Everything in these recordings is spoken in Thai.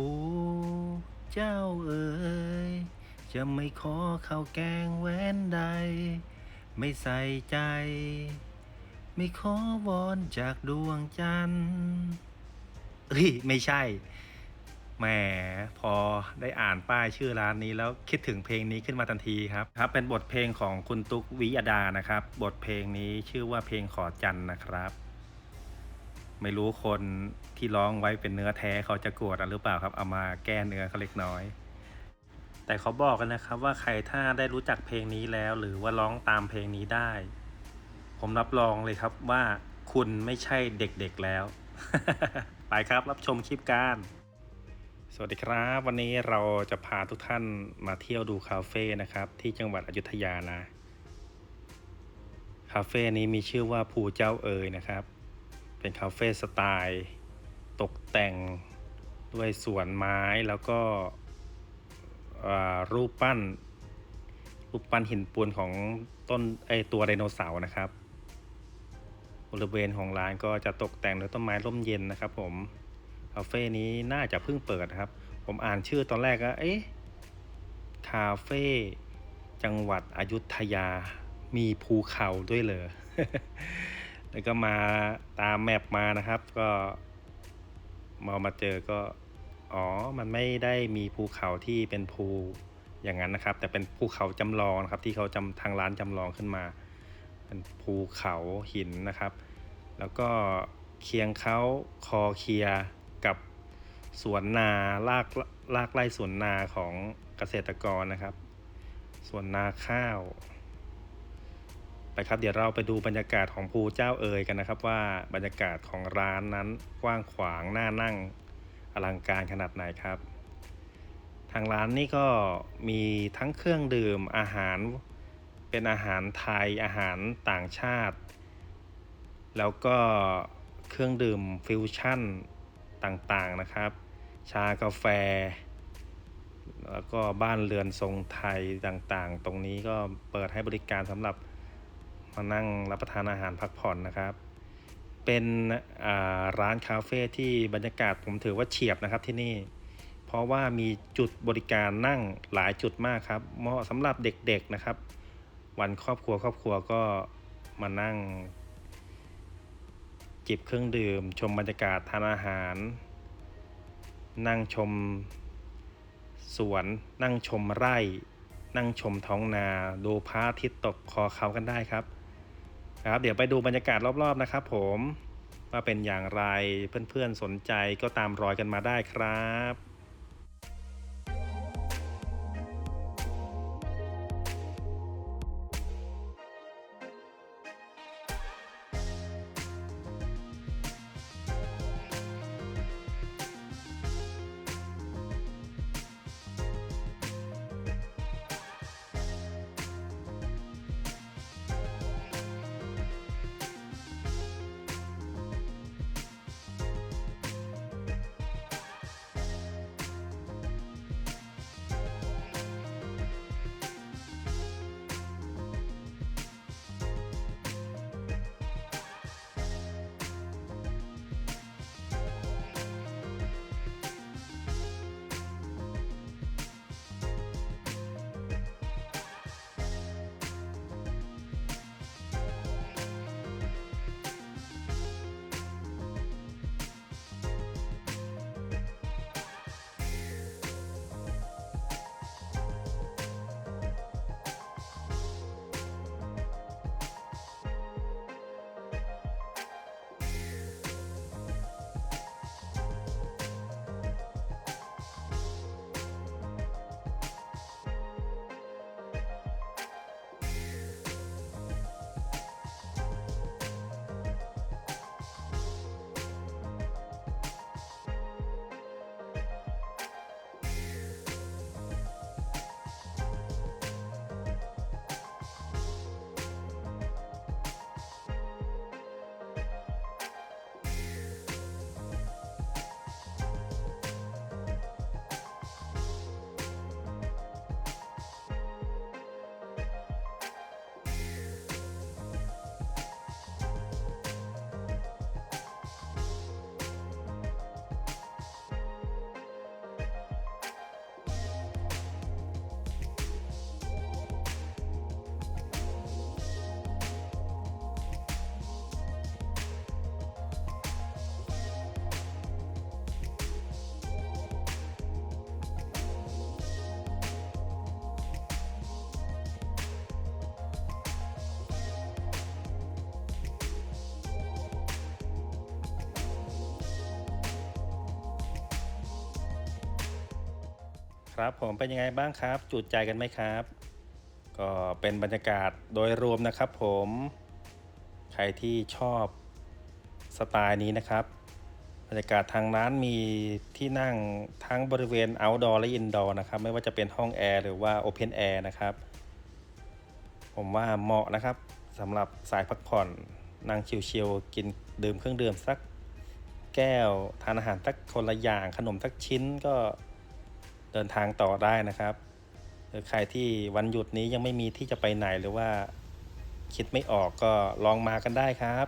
ผู้เจ้าเอ๋ยจะไม่ขอข้าวแกงแหวนใด ไม่ใส่ใจ ไม่ขอวอนจากดวงจันทร์เอ้ยไม่ใช่แหมพอได้อ่านป้ายชื่อร้านนี้แล้วคิดถึงเพลงนี้ขึ้นมาทันทีครับครับ เป็นบทเพลงของคุณตุ๊กวิยดานะครับ บทเพลงนี้ชื่อว่าเพลงขอจันนะครับ ไม่รู้คนที่ร้องไว้เป็นเนื้อแท้เขาจะโกรธหรือเปล่าครับ เอามาแก้เนื้อเขาเล็กน้อย แต่เขาบอกกันนะครับว่าใครถ้าได้รู้จักเพลงนี้แล้ว หรือว่าร้องตามเพลงนี้ได้ ผมรับรองเลยครับว่าคุณไม่ใช่เด็กๆแล้ว ไปครับรับชมคลิปกันสวัสดีครับ วันนี้เราจะพาทุกท่านมาเที่ยวดูคาเฟ่นะครับ ที่จังหวัดอยุธยานะ คาเฟ่นี้มีชื่อว่าภูเจ้าเอ๋ยนะครับ เป็นคาเฟ่สไตล์ตกแต่งด้วยสวนไม้แล้วก็รูปปั้น รูปปั้นหินปูนของต้นไอตัวไดโนเสาร์นะครับ บริเวณของร้านก็จะตกแต่งด้วยต้นไม้ร่มเย็นนะครับ ผมคาเฟ่นี้น่าจะเพิ่งเปิดครับ ผมอ่านชื่อตอนแรกก็เอ๊ะคาเฟ่จังหวัดอยุธยามีภูเขาด้วยเหรอ แล้วก็มาตามแมปมานะครับ ก็มามาเจอก็อ๋อ มันไม่ได้มีภูเขาที่เป็นภูอย่างนั้นนะครับ แต่เป็นภูเขาจำลองนะครับ ที่เขาจำทางร้านจำลองขึ้นมา เป็นภูเขาหินนะครับ แล้วก็เคียงเขาคอเคียกับสวนนาลากลากไล่สวนนาของเกษตรกรนะครับ สวนนาข้าว ไปครับเดี๋ยวเราไปดูบรรยากาศของภูเจ้าเอ๋ยกันนะครับ ว่าบรรยากาศของร้านนั้นกว้างขวางน่านั่งอลังการขนาดไหนครับ ทางร้านนี่ก็มีทั้งเครื่องดื่มอาหารเป็นอาหารไทยอาหารต่างชาติ แล้วก็เครื่องดื่มฟิวชั่นต่างๆนะครับ ชากาแฟ แล้วก็บ้านเรือนทรงไทยต่างๆ ตรงนี้ก็เปิดให้บริการสำหรับ มานั่งรับประทานอาหารพักผ่อนนะครับ เป็นร้านคาเฟ่ที่บรรยากาศผมถือว่าเฉียบนะครับที่นี่ เพราะว่ามีจุดบริการนั่งหลายจุดมากครับ เหมาะสำหรับเด็กๆนะครับ วันครอบครัวครอบครัวก็มานั่ง จิบเครื่องดื่ม ชมบรรยากาศทานอาหารนั่งชมสวน นั่งชมไร่ นั่งชมท้องนา ดูพระอาทิตย์ตกคอเขากันได้ครับ ครับเดี๋ยวไปดูบรรยากาศรอบๆนะครับผมว่าเป็นอย่างไรเพื่อนๆสนใจก็ตามรอยกันมาได้ครับ ครับ ผมเป็นยังไงบ้างครับ จุดใจกันไหมครับ ก็เป็นบรรยากาศโดยรวมนะครับ ผม ใครที่ชอบสไตล์นี้นะครับ บรรยากาศทางร้านมีที่นั่งทั้งบริเวณ outdoor และ indoor นะครับ ไม่ว่าจะเป็นห้องแอร์หรือว่า open air นะครับ ผมว่าเหมาะนะครับสำหรับสายพักผ่อนนั่งชิลๆกินดื่มเครื่องดื่มสักแก้วทานอาหารสักคนละอย่างขนมสักชิ้นก็ เดินทางต่อได้นะครับหรือใครที่วันหยุดนี้ยังไม่มีที่จะไปไหนหรือว่าคิดไม่ออกก็ลองมากันได้ครับ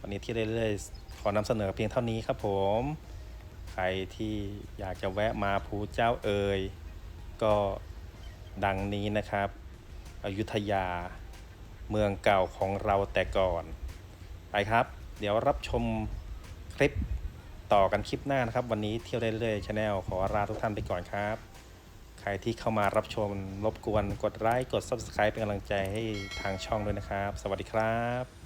วันนี้ที่เรื่อยๆขอนำเสนอเพียงเท่านี้ครับผม ใครที่อยากจะแวะมาภูเจ้าเอ่ยก็ดังนี้นะครับ อยุธยาเมืองเก่าของเราแต่ก่อน ไปครับ เดี๋ยวรับชมคลิป ต่อกันคลิปหน้านะครับ วันนี้เที่ยวได้เรื่อยชาแนลขอลาทุกท่านไปก่อนครับ ใครที่เข้ามารับชมรบกวนกดไลค์กด Subscribe เป็นกำลังใจให้ทางช่องด้วยนะครับ สวัสดีครับ